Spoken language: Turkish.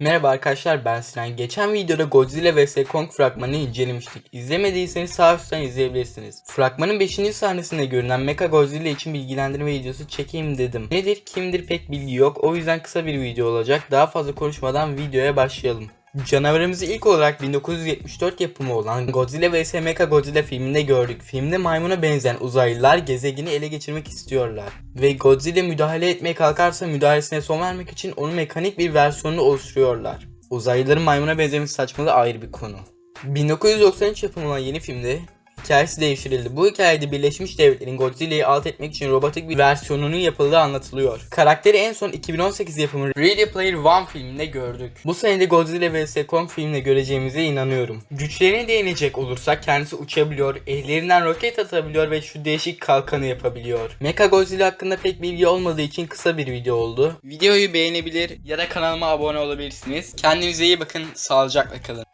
Merhaba arkadaşlar ben Sinan. Geçen videoda Godzilla vs Kong fragmanını incelemiştik. İzlemediyseniz sağ üstten izleyebilirsiniz. Fragmanın 5. sahnesinde görünen Mecha Godzilla için bilgilendirme videosu çekeyim dedim. Nedir kimdir pek bilgi yok o yüzden kısa bir video olacak. Daha fazla konuşmadan videoya başlayalım. Canavarımızı ilk olarak 1974 yapımı olan Godzilla vs Mecha Godzilla filminde gördük. Filmde maymuna benzeyen uzaylılar gezegeni ele geçirmek istiyorlar. Ve Godzilla müdahale etmeye kalkarsa müdahalesine son vermek için onun mekanik bir versiyonunu oluşturuyorlar. Uzaylıların maymuna benzemesi saçmalığı ayrı bir konu. 1993 yapımı olan yeni filmde hikayesi değiştirildi. Bu hikayede Birleşmiş Devletler'in Godzilla'yı alt etmek için robotik bir versiyonunun yapıldığı anlatılıyor. Karakteri en son 2018 yapımı Ready Player One filminde gördük. Bu senede Godzilla vs Kong filminde göreceğimize inanıyorum. Güçlerine değinecek olursak kendisi uçabiliyor, ellerinden roket atabiliyor ve şu değişik kalkanı yapabiliyor. Mecha Godzilla hakkında pek bilgi olmadığı için kısa bir video oldu. Videoyu beğenebilir ya da kanalıma abone olabilirsiniz. Kendinize iyi bakın, sağlıcakla kalın.